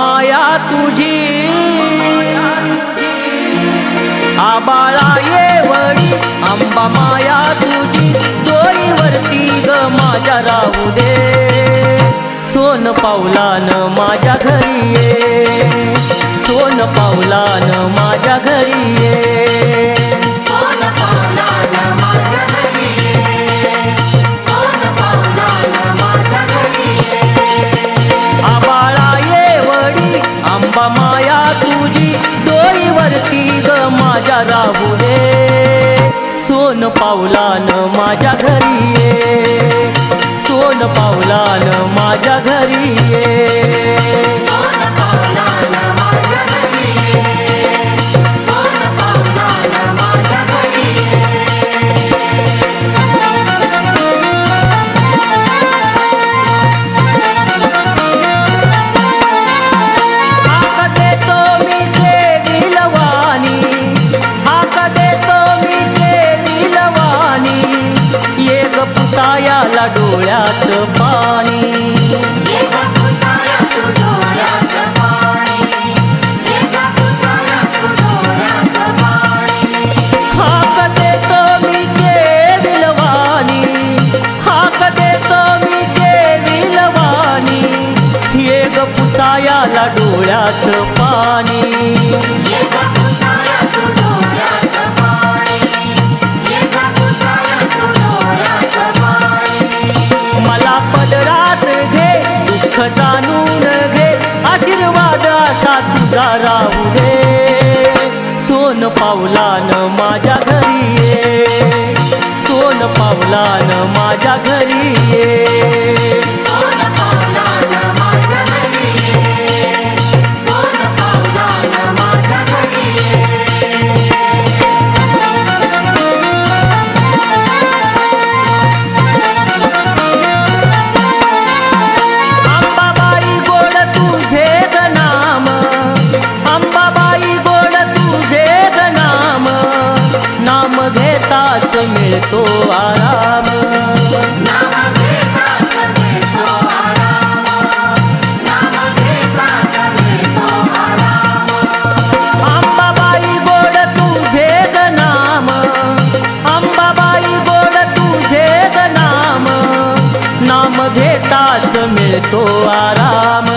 माया तुझी. आबाळा येवडी आंबा माया तुझी. डोईवरती ग माझ्या राहू दे. सोन पावलान माझ्या घरी ये. सोन पावलान माझ्या घरी ये. राहू रे सोन पावलान माझ्या घरी ये. सोन पावलान माझ्या घरी ये. तू डोळ्याचं पाणी. हाक देतो मी देवी लवानी हाक देतो मी देवी लवानी ये ग पुतायाला डोळ्यात पाणी. सोन पावलान माझ्या घरी ये. सोन पावलान घेताच मिळतो आराम.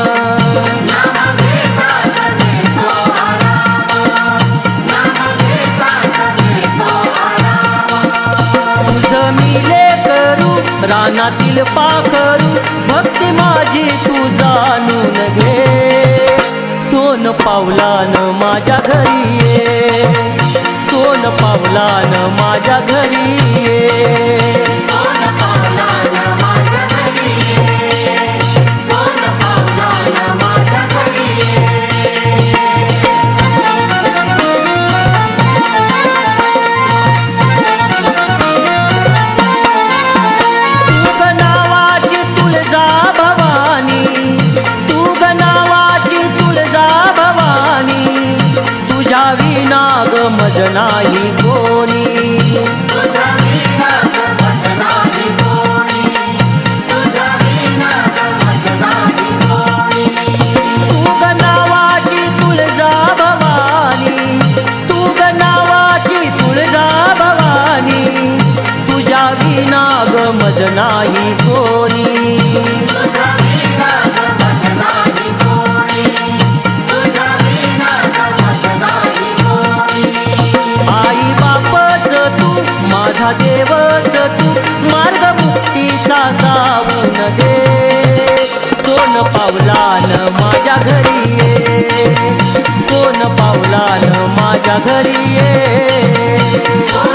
मिले करू रानातील पाखरू भक्ती माझी तू जाणून घे. सोन पावलान माझ्या घरी ये. सोन पावलान माझ्या घरी ये. मज नाही कोणी. आई बापच तू माझा देवच तू मार्ग मुक्तीचा जाऊन दे. सोन पावलान माझ्या घरी ये. न माझ्या घरी ये.